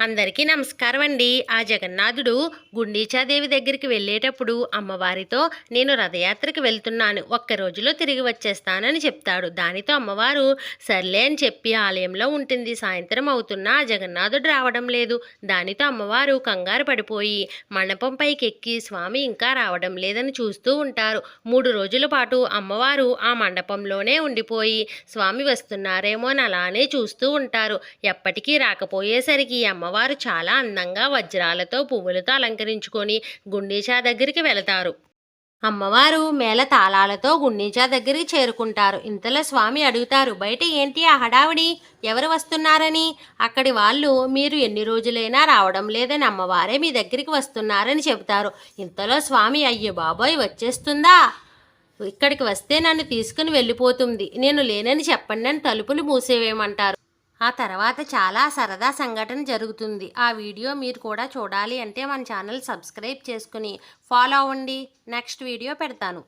అందరికీ నమస్కారం అండి. ఆ జగన్నాథుడు గుండీచాదేవి దగ్గరికి వెళ్ళేటప్పుడు అమ్మవారితో నేను రథయాత్రకు వెళ్తున్నాను. ఒక్క రోజులో తిరిగి వచ్చేస్తానని చెప్తాడు. దానితో అమ్మవారు సర్లే అని చెప్పి ఆలయంలో ఉంటుంది. సాయంత్రం అవుతున్నా ఆ జగన్నాథుడు రావడం లేదు. దానితో అమ్మవారు కంగారు పడిపోయి మండపం పైకి ఎక్కి స్వామి ఇంకా రావడం లేదని చూస్తూ ఉంటారు. మూడు రోజుల పాటు అమ్మవారు ఆ మండపంలోనే ఉండిపోయి స్వామి వస్తున్నారేమో అని అలానే చూస్తూ ఉంటారు. ఎప్పటికీ రాకపోయేసరికి అమ్మ అమ్మవారు చాలా అందంగా వజ్రాలతో పువ్వులతో అలంకరించుకొని గుండీచా దగ్గరికి వెళతారు. అమ్మవారు మేళ తాళాలతో గుండీచా దగ్గరికి చేరుకుంటారు. ఇంతలో స్వామి అడుగుతారు బయట ఏంటి ఆ హడావిడి? ఎవరు వస్తున్నారని? అక్కడి వాళ్ళు మీరు ఎన్ని రోజులైనా రావడం లేదని అమ్మవారే మీ దగ్గరికి వస్తున్నారని చెబుతారు. ఇంతలో స్వామి అయ్యో బాబోయ్ వచ్చేస్తుందా? ఇక్కడికి వస్తే నన్ను తీసుకుని వెళ్ళిపోతుంది. నేను లేనని చెప్పండి అని తలుపులు మూసేవేయమంటారు ఆ తర్వాత చాలా సరదా సంఘటన జరుగుతుంది. ఆ వీడియో మీరు కూడా చూడాలి అంటే మన ఛానల్ సబ్స్క్రైబ్ చేసుకుని ఫాలో అవ్వండి. నెక్స్ట్ వీడియో పెడతాను.